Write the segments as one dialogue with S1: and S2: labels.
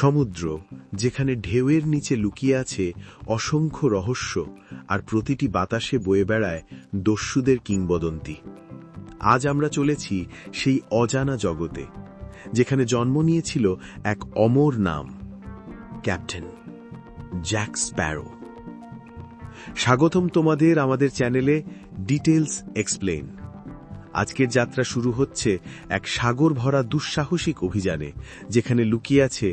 S1: সমুদ্র, যেখানে ঢেউয়ের নিচে লুকিয়ে আছে অসংখ্য রহস্য আর প্রতিটি বাতাসে বয়ে বেড়ায় দস্যুদের কিংবদন্তি। আজ আমরা চলেছি সেই অজানা জগতে, যেখানে জন্ম নিয়েছিল এক অমর নাম, ক্যাপ্টেন জ্যাক স্প্যারো। স্বাগতম তোমাদের আমাদের চ্যানেলে ডিটেলস এক্সপ্লেন আজকের যাত্রা শুরু হচ্ছে এক সাগর ভরা দুঃসাহসিক অভিযানে, যেখানে লুকিয়ে আছে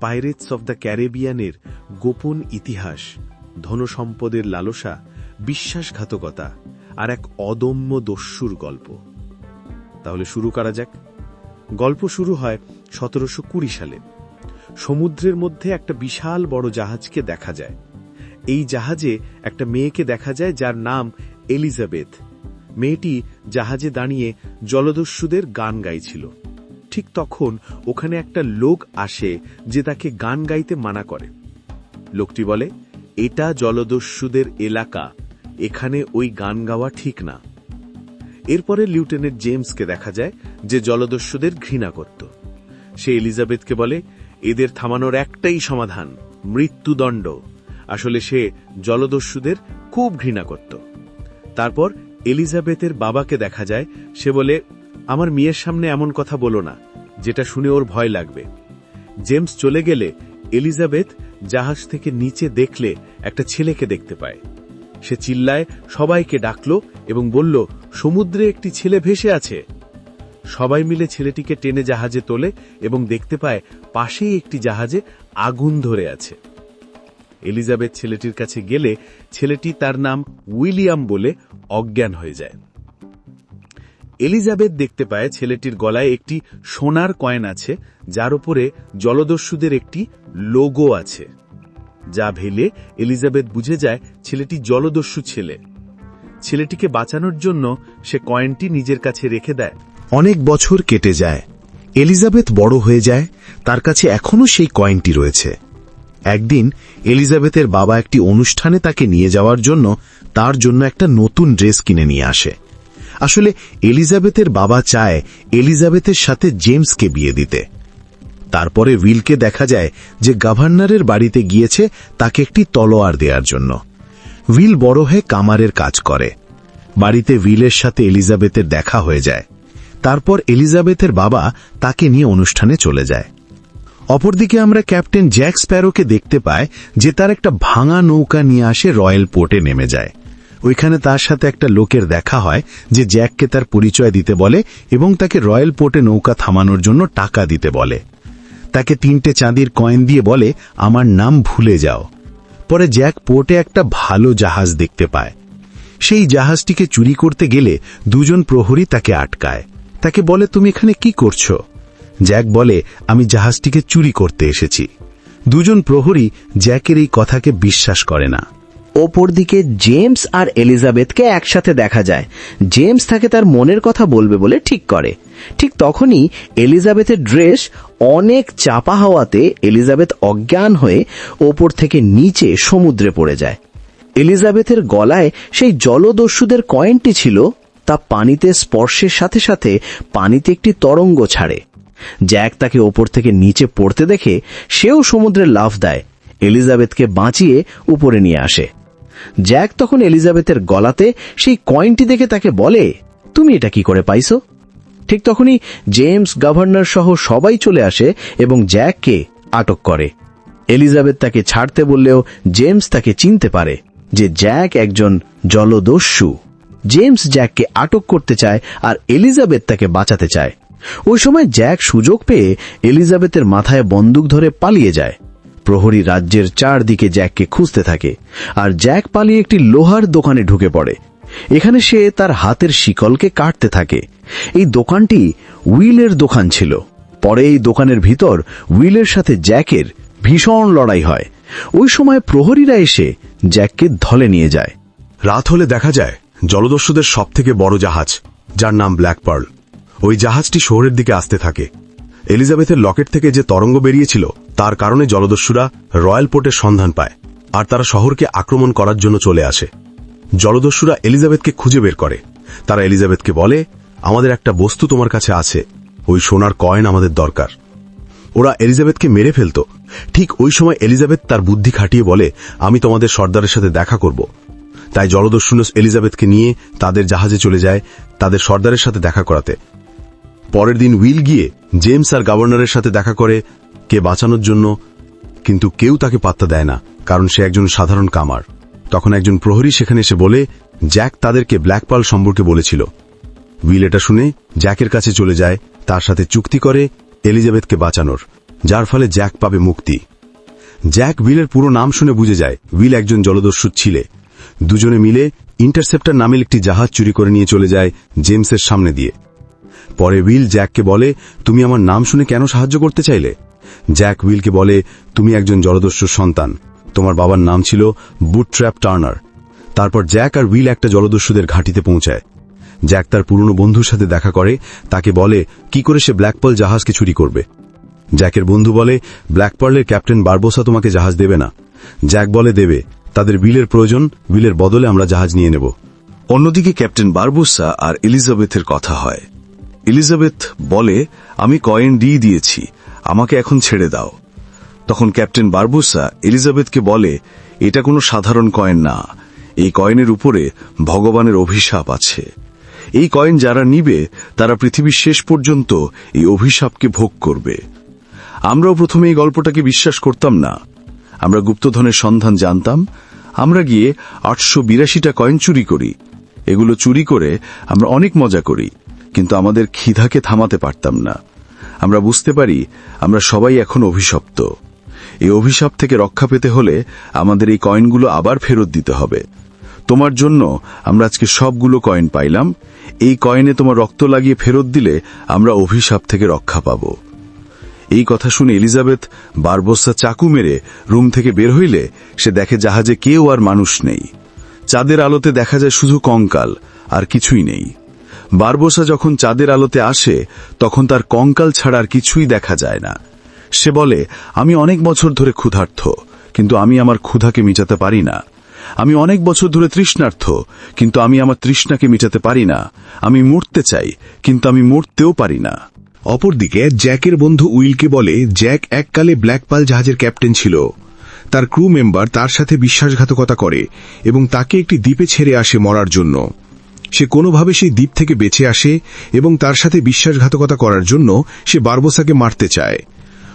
S1: পাইরেটস অব দ্য ক্যারেবিয়ানের গোপন ইতিহাস, ধনসম্পদের লালসা, বিশ্বাসঘাতকতা আর এক অদম্য দস্যুর গল্প। তাহলে শুরু করা যাক। গল্প শুরু হয় সতেরোশো কুড়ি সালে। সমুদ্রের মধ্যে একটা বিশাল বড় জাহাজকে দেখা যায়। এই জাহাজে একটা মেয়েকে দেখা যায় যার নাম এলিজাবেথ মেয়েটি জাহাজে দাঁড়িয়ে জলদস্যুদের গান গাইছিল। ঠিক তখন ওখানে একটা লোক আসে যে তাকে গান গাইতে মানা করে। লোকটি বলে, এটা জলদস্যুদের এলাকা, এখানে ওই গান গাওয়া ঠিক না। এরপরে লিউটেন্যান্ট জেমসকে দেখা যায় যে জলদস্যুদের ঘৃণা করত। সে এলিজাবেথকে বলে, এদের থামানোর একটাই সমাধান, মৃত্যুদণ্ড। আসলে সে জলদস্যুদের খুব ঘৃণা করত। তারপর এলিজাবেথের বাবাকে দেখা যায়, সে বলে আমার মেয়ের সামনে এমন কথা বলো না, যেটা শুনে ওর ভয় লাগবে। জেমস চলে গেলে এলিজাবেথ জাহাজ থেকে নিচে দেখলে একটা ছেলেকে দেখতে পায়। সে চিল্লায়, সবাইকে ডাকলো এবং বলল, সমুদ্রে একটি ছেলে ভেসে আছে। সবাই মিলে ছেলেটিকে টেনে জাহাজে তোলে এবং দেখতে পায়, পাশেই একটি জাহাজে আগুন ধরে আছে। এলিজাবেথ ছেলেটির কাছে গেলে ছেলেটি তার নাম উইলিয়াম বলে অজ্ঞান হয়ে যায়। এলিজাবেথ দেখতে পায় ছেলেটির গলায় একটি সোনার কয়েন আছে, যার উপরে জলদস্যুদের একটি লোগো আছে, যা ভেলে এলিজাবেথ বুঝে যায় ছেলেটি জলদস্যু ছেলে। ছেলেটিকে বাঁচানোর জন্য সে কয়েনটি নিজের কাছে রেখে দেয়।
S2: অনেক বছর কেটে যায়। এলিজাবেথ বড় হয়ে যায়, তার কাছে এখনও সেই কয়েনটি রয়েছে। একদিন এলিজাবেথের বাবা একটি অনুষ্ঠানে তাকে নিয়ে যাওয়ার জন্য তার জন্য একটা নতুন ড্রেস কিনে নিয়ে আসে। আসলে এলিজাবেথের বাবা চায় এলিজাবেথের সাথে জেমসকে বিয়ে দিতে। তারপরে উইলকে দেখা যায় যে গভর্নরের বাড়িতে গিয়েছে তাকে একটি তলোয়ার দেওয়ার জন্য। উইল বড় হয়ে কামারের কাজ করে। বাড়িতে উইলের সাথে এলিজাবেথের দেখা হয়ে যায়। তারপর এলিজাবেথের বাবা তাকে নিয়ে অনুষ্ঠানে চলে যায়। অপরদিকে আমরা ক্যাপ্টেন জ্যাক স্প্যারোকে দেখতে পাই যে তার একটা ভাঙা নৌকা নিয়ে আসে রয়্যাল পোর্টে নেমে যায়। ওইখানে তার সাথে একটা লোকের দেখা হয়, যে জ্যাককে তার পরিচয় দিতে বলে এবং তাকে রয়্যাল পোর্টে নৌকা থামানোর জন্য টাকা দিতে বলে। তাকে তিনটে চাঁদির কয়েন দিয়ে বলে, আমার নাম ভুলে যাও। পরে জ্যাক পোর্টে একটা ভালো জাহাজ দেখতে পায়। সেই জাহাজটিকে চুরি করতে গেলে দুজন প্রহরী তাকে আটকায়। তাকে বলে, তুমি এখানে কি করছ? জ্যাক বলে, আমি জাহাজটিকে চুরি করতে এসেছি। দুজন প্রহরী জ্যাকের এই কথাকে বিশ্বাস করে না।
S3: ওপরদিকে জেমস আর এলিজাবেথকে একসাথে দেখা যায়। জেমস তাকে তার মনের কথা বলবে বলে ঠিক করে। ঠিক তখনই এলিজাবেথের ড্রেস অনেক চাপা হওয়াতে এলিজাবেথ অজ্ঞান হয়ে ওপর থেকে নিচে সমুদ্রে পড়ে যায়। এলিজাবেথের গলায় সেই জলদস্যুদের কয়েনটি ছিল, তা পানিতে স্পর্শের সাথে সাথে পানিতে একটি তরঙ্গ ছাড়ে। জ্যাক তাকে ওপর থেকে নিচে পড়তে দেখে সেও সমুদ্রে লাফ দেয়। এলিজাবেথকে বাঁচিয়ে উপরে নিয়ে আসে। জ্যাক তখন এলিজাবেথের গলাতে সেই কয়েনটি দেখে তাকে বলে, তুমি এটা কি করে পাইছো? ঠিক তখনই জেমস গভর্নর সহ সবাই চলে আসে এবং জ্যাককে আটক করে। এলিজাবেথ তাকে ছাড়তে বললেও জেমস তাকে চিনতে পারে যে জ্যাক একজন জলদস্যু। জেমস জ্যাককে আটক করতে চায় আর এলিজাবেথ তাকে বাঁচাতে চায়। ওই সময় জ্যাক সুযোগ পেয়ে এলিজাবেথের মাথায় বন্দুক ধরে পালিয়ে যায়। প্রহরী রাজ্যের চারদিকে জ্যাককে খুঁজতে থাকে, আর জ্যাক পালিয়ে একটি লোহার দোকানে ঢুকে পড়ে। এখানে সে তার হাতের শিকলকে কাটতে থাকে। এই দোকানটি উইলের দোকান ছিল। পরে এই দোকানের ভিতর উইলের সাথে জ্যাকের ভীষণ লড়াই হয়। ওই সময় প্রহরীরা এসে জ্যাককে ধলে নিয়ে যায়।
S4: রাত হলে দেখা যায়, জলদস্যুদের সবথেকে বড় জাহাজ, যার নাম ব্ল্যাক পার্ল। ওই জাহাজটি শহরের দিকে আসতে থাকে। এলিজাবেথের লকেট থেকে যে তরঙ্গ বেরিয়েছিল, তার কারণে জলদস্যুরা রয়্যাল পোর্টের সন্ধান পায়, আর তারা শহরকে আক্রমণ করার জন্য চলে আসে। জলদস্যুরা এলিজাবেথকে খুঁজে বের করে। তারা এলিজাবেথকে বলে, আমাদের একটা বস্তু তোমার কাছে আছে। ওই সোনার কয়েন আমাদের দরকার। ওরা এলিজাবেথকে মেরে ফেলত। ঠিক ওই সময় এলিজাবেথ তার বুদ্ধি খাটিয়ে বলে, আমি তোমাদের সর্দারের সাথে দেখা করব। তাই জলদস্যুনস এলিজাবেথকে নিয়ে তাদের জাহাজে চলে যায়, তাদের সর্দারের সাথে দেখা করাতে। পরের দিন উইল গিয়ে জেমস আর গভর্নরের সাথে দেখা করে কে বাঁচানোর জন্য, কিন্তু কেউ তাকে পাত্তা দেয় না, কারণ সে একজন সাধারণ কামার। তখন একজন প্রহরী সেখানে এসে বলে, জ্যাক তাদেরকে ব্ল্যাক পার্ল সম্পর্কে বলেছিল। উইল এটা শুনে জ্যাকের কাছে চলে যায়, তার সাথে চুক্তি করে এলিজাবেথকে বাঁচানোর, যার ফলে জ্যাক পাবে মুক্তি। জ্যাক উইলের পুরো নাম শুনে বুঝে যায়, উইল একজন জলদস্যু ছিলে। দুজনে মিলে ইন্টারসেপ্টার নামের একটি জাহাজ চুরি করে নিয়ে চলে যায় জেমসের সামনে দিয়ে। পরে উইল জ্যাককে বলে, তুমি আমার নাম শুনে কেন সাহায্য করতে চাইলে? জ্যাক উইলকে বলে, তুমি একজন জলদস্যুর সন্তান। তোমার বাবার নাম ছিল বুটট্র্যাপ টার্নার। তারপর জ্যাক আর উইল একটা জলদস্যুদের ঘাঁটিতে পৌঁছায়। জ্যাক তার পুরনো বন্ধুর সাথে দেখা করে, তাকে বলে, কি করে সে ব্ল্যাকপাল জাহাজকে চুরি করবে? জ্যাকের বন্ধু বলে ব্ল্যাকপার্লের ক্যাপ্টেন বারবোসা তোমাকে জাহাজ দেবে না। জ্যাক বলে, দেবে। তাদের বিলের প্রয়োজন বিলের বদলে আমরা জাহাজ নিয়ে নেব।
S5: অন্যদিকে ক্যাপ্টেন বারবুসা আর এলিজাবেথের কথা হয়। এলিজাবেথ বলে, আমি কয়েন দিয়ে দিয়েছি, আমাকে এখন ছেড়ে দাও। তখন ক্যাপ্টেন বারবুসা এলিজাবেথকে বলে, এটা কোনো সাধারণ কয়েন না, এই কয়েনের উপরে ভগবানের অভিশাপ আছে। এই কয়েন যারা নিবে, তারা পৃথিবীর শেষ পর্যন্ত এই অভিশাপকে ভোগ করবে। আমরাও প্রথমে এই গল্পটাকে বিশ্বাস করতাম না। আমরা গুপ্তধনের সন্ধান জানতাম, আমরা গিয়ে আটশো বিরাশিটা কয়েন চুরি করি। এগুলো চুরি করে আমরা অনেক মজা করি। কিন্তু আমাদের ক্ষিধাকে থামাতে পারতাম না। আমরা বুঝতে পারি, আমরা সবাই এখন অভিশপ্ত। এই অভিশাপ থেকে রক্ষা পেতে হলে আমাদের এই কয়েনগুলো আবার ফেরত দিতে হবে। তোমার জন্য আমরা আজকে সবগুলো কয়েন পাইলাম। এই কয়েনে তোমার রক্ত লাগিয়ে ফেরত দিলে আমরা অভিশাপ থেকে রক্ষা পাব। এই কথা শুনে এলিজাবেথ বারবোসা চাকু মেরে রুম থেকে বের হইলে সে দেখে জাহাজে কেউ আর মানুষ নেই। চাঁদের আলোতে দেখা যায় শুধু কঙ্কাল, আর কিছুই নেই। বারবোসা যখন চাঁদের আলোতে আসে, তখন তার কঙ্কাল ছাড়া আর কিছুই দেখা যায় না। সে বলে, আমি অনেক বছর ধরে ক্ষুধার্থ, কিন্তু আমি আমার ক্ষুধাকে মিটাতে পারি না। আমি অনেক বছর ধরে তৃষ্ণার্থ, কিন্তু আমি আমার তৃষ্ণাকে মিটাতে পারি না। আমি মরতে চাই, কিন্তু আমি মরতেও পারি না।
S6: অপরদিকে জ্যাকের বন্ধু উইলকে বলে, জ্যাক এককালে ব্ল্যাকপাল জাহাজের ক্যাপ্টেন ছিল। তার ক্রু মেম্বার তার সাথে বিশ্বাসঘাতকতা করে এবং তাকে একটি দ্বীপে ছেড়ে আসে মরার জন্য। সে কোনোভাবে সেই দ্বীপ থেকে বেঁচে আসে এবং তার সাথে বিশ্বাসঘাতকতা করার জন্য সে বারবোসাকে মারতে চায়।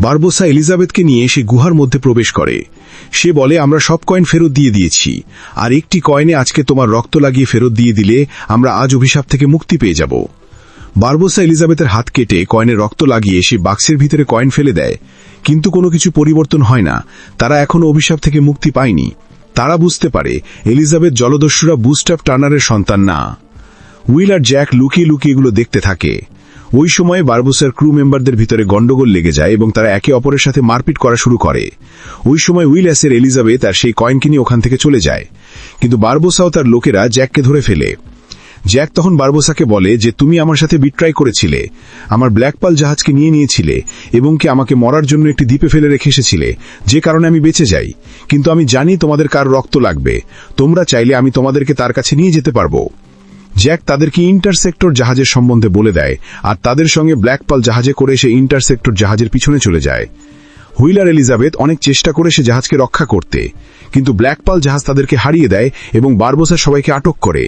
S6: বারবোসা এলিজাবেথকে নিয়ে সে গুহার মধ্যে প্রবেশ করে। সে বলে, আমরা সব কয়েন ফেরত দিয়ে দিয়েছি। আর একটি কয়েনে আজকে তোমার রক্ত লাগিয়ে ফেরত দিয়ে দিলে আমরা আজ অভিশাপ থেকে মুক্তি পেয়ে যাব। বারবোসা এলিজাবেথের হাত কেটে কয়েনে রক্ত লাগিয়ে সে বাক্সের ভিতরে কয়েন ফেলে দেয়। কিন্তু কোনো কিছু পরিবর্তন হয় না। তারা এখনও অভিশাপ থেকে মুক্তি পায়নি। তারা বুঝতে পারে এলিজাবেথ জলদস্যুরা বুস্টাফ টার্নারের সন্তান না। উইল আর জ্যাক লুকিয়ে লুকিয়ে এগুলো দেখতে থাকে। ওই সময়ে বার্বোসের ক্রু মেম্বারদের ভিতরে গন্ডগোল লেগে যায় এবং তারা একে অপরের সাথে মারপিট করা শুরু করে। ওই সময় উইল অ্যাসের এলিজাবেথ আর সেই কয়েনকে নিয়ে ওখান থেকে চলে যায়। কিন্তু বার্বোসাও তার লোকেরা জ্যাককে ধরে ফেলে। জ্যাক তখন বারবোসাকে বলে যে, তুমি আমার সাথে বিট্রাই করেছিলে। আমার ব্ল্যাকপাল জাহাজকে নিয়ে নিয়েছিলে এবং কি আমাকে মরার জন্য একটি দ্বীপে ফেলে রেখে এসেছিলে, যে কারণে আমি বেঁচে যাই। কিন্তু আমি জানি তোমাদের কার রক্ত লাগবে। তোমরা চাইলে আমি তোমাদেরকে তার কাছে নিয়ে যেতে পারব। জ্যাক তাদেরকে ইন্টারসেক্টর জাহাজের সম্বন্ধে বলে দেয়, আর তাদের সঙ্গে ব্ল্যাকপাল জাহাজে করে সে ইন্টারসেক্টর জাহাজের পিছনে চলে যায়। হুইলার এলিজাবেথ অনেক চেষ্টা করে সে জাহাজকে রক্ষা করতে, কিন্তু ব্ল্যাকপাল জাহাজ তাদেরকে হারিয়ে দেয় এবং বারবোসা সবাইকে আটক করে।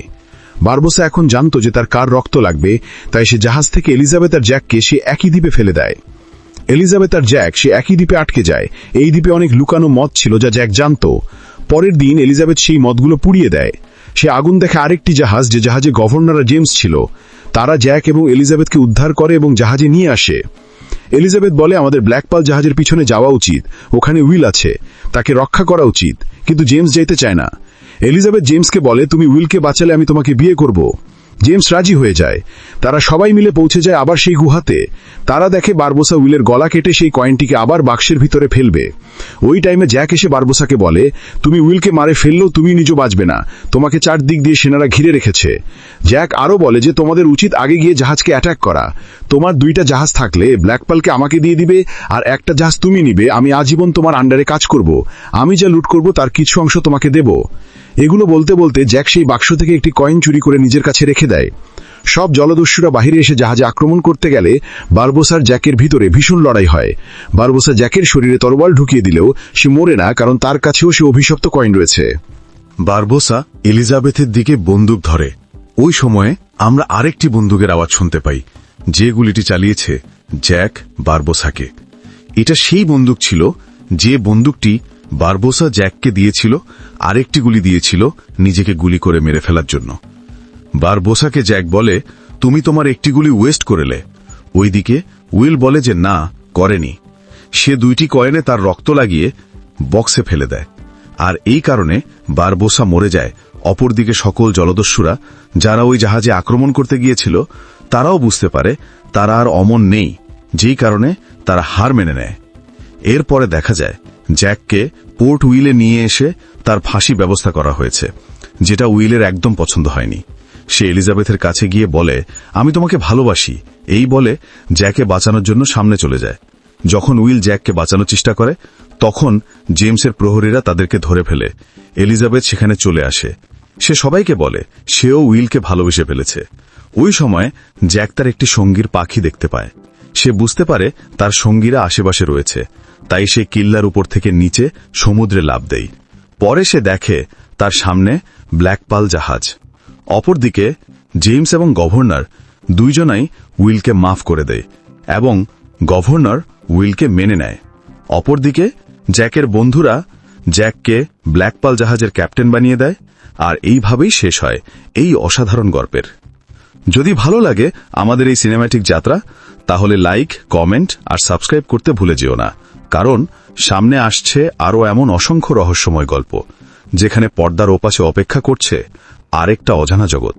S6: বারবোসা এখন জানত যে তার কার রক্ত লাগবে, তাই সে জাহাজ থেকে এলিজাবেথ আর জ্যাককে সে একই দ্বীপে ফেলে দেয়। এলিজাবেথ আর জ্যাক সে একই দ্বীপে আটকে যায়। এই দ্বীপে অনেক লুকানো মদ ছিল যা জ্যাক জানত। পরের দিন এলিজাবেথ সেই মদগুলো পুড়িয়ে দেয়। সে আগুন দেখে আরেকটি জাহাজ, যে জাহাজে গভর্নর জেমস ছিল, তারা জ্যাক এবং এলিজাবেথকে উদ্ধার করে এবং জাহাজে নিয়ে আসে। এলিজাবেথ বলে, আমাদের ব্ল্যাকপাল জাহাজের পিছনে যাওয়া উচিত। ওখানে উইল আছে। তাকে রক্ষা করা উচিত। কিন্তু জেমস যেতে চায় না। এলিজাবেথ জেমসকে বলে তুমি উইলকে বাঁচালে আমি তোমাকে বিয়ে করব। জেমস রাজি হয়ে যায়। তারা সবাই মিলে পৌঁছে যায় আবার সেই গুহাতে। তারা দেখে বারবোসা উইলের গলা কেটে সেই কয়েনটিকে আবার বাক্সের ভিতরে ফেলবে। ওই টাইমে জ্যাক এসে বারবোসাকে বলে, তুমি উইলকে মারে ফেললেও তুমি নিজে বাঁচবে না। তোমাকে চারদিক দিয়ে সেনারা ঘিরে রেখেছে। জ্যাক আরও বলে যে, তোমাদের উচিত আগে গিয়ে জাহাজকে অ্যাটাক করা। তোমার দুইটা জাহাজ থাকলে ব্ল্যাকপালকে আমাকে দিয়ে দিবে, আর একটা জাহাজ তুমি নিবে। আমি আজীবন তোমার আন্ডারে কাজ করব। আমি যা লুট করব তার কিছু অংশ তোমাকে দেব। এগুলো বলতে বলতে জ্যাক সেই বাক্স থেকে একটি কয়েন চুরি করে নিজের কাছে রেখে দেয়। সব জলদস্যুরা বাহিরে এসে জাহাজে আক্রমণ করতে গেলে বারবোসার জ্যাকের ভিতরে ভীষণ লড়াই হয়। বারবোসা জ্যাকের শরীরে তরোয়াল ঢুকিয়ে দিলেও সে মরে না, কারণ তার কাছেও সে অভিশপ্ত কয়েন রয়েছে।
S4: বারবোসা এলিজাবেথের দিকে বন্দুক ধরে। ওই সময়ে আমরা আরেকটি বন্দুকের আওয়াজ শুনতে পাই, যে গুলিটি চালিয়েছে জ্যাক বারবোসাকে। এটা সেই বন্দুক ছিল, যে বন্দুকটি বারবোসা জ্যাককে দিয়েছিল, আরেকটি গুলি দিয়েছিল নিজেকে গুলি করে মেরে ফেলার জন্য। বারবোসাকে জ্যাক বলে, তুমি তোমার একটি গুলি ওয়েস্ট করেলে। ওইদিকে উইল বলে যে, না, করেনি। সে দুইটি কয়েনে তার রক্ত লাগিয়ে বক্সে ফেলে দেয়। আর এই কারণে বারবোসা মরে যায়। অপরদিকে সকল জলদস্যুরা, যারা ওই জাহাজে আক্রমণ করতে গিয়েছিল, তারাও বুঝতে পারে তারা আর অমন নেই, যেই কারণে তারা হার মেনে নেয়। এরপরে দেখা যায়, জ্যাককে পোর্ট উইলে নিয়ে এসে তার ফাঁসি ব্যবস্থা করা হয়েছে, যেটা উইলের একদম পছন্দ হয়নি। সে এলিজাবেথের কাছে গিয়ে বলে, আমি তোমাকে ভালোবাসি। এই বলে জ্যাকে বাঁচানোর জন্য সামনে চলে যায়। যখন উইল জ্যাককে বাঁচানোর চেষ্টা করে, তখন জেমসের প্রহরীরা তাদেরকে ধরে ফেলে। এলিজাবেথ সেখানে চলে আসে। সে সবাইকে বলে, সেও উইলকে ভালোবেসে ফেলেছে। ওই সময় জ্যাক তার একটি সঙ্গীর পাখি দেখতে পায়। সে বুঝতে পারে তার সঙ্গীরা আশেপাশে রয়েছে। তাই সে কিল্লার উপর থেকে নিচে সমুদ্রে লাভ দেয়। পরে সে দেখে তার সামনে ব্ল্যাকপাল জাহাজ। অপরদিকে, জেমস এবং গভর্নর দুইজনাই উইলকে মাফ করে দেয় এবং গভর্নর উইলকে মেনে নেয়। অপরদিকে, জ্যাকের বন্ধুরা জ্যাককে ব্ল্যাকপাল জাহাজের ক্যাপ্টেন বানিয়ে দেয় আর এইভাবেই শেষ হয় এই অসাধারণ গল্পের। যদি ভালো লাগে আমাদের এই সিনেম্যাটিক যাত্রা, তাহলে লাইক, কমেন্ট আর সাবস্ক্রাইব করতে ভুলে যেও না, কারণ সামনে আসছে আরও এমন অসংখ্য রহস্যময় গল্প, যেখানে পর্দার ওপাশে অপেক্ষা করছে আরেকটা অজানা জগৎ।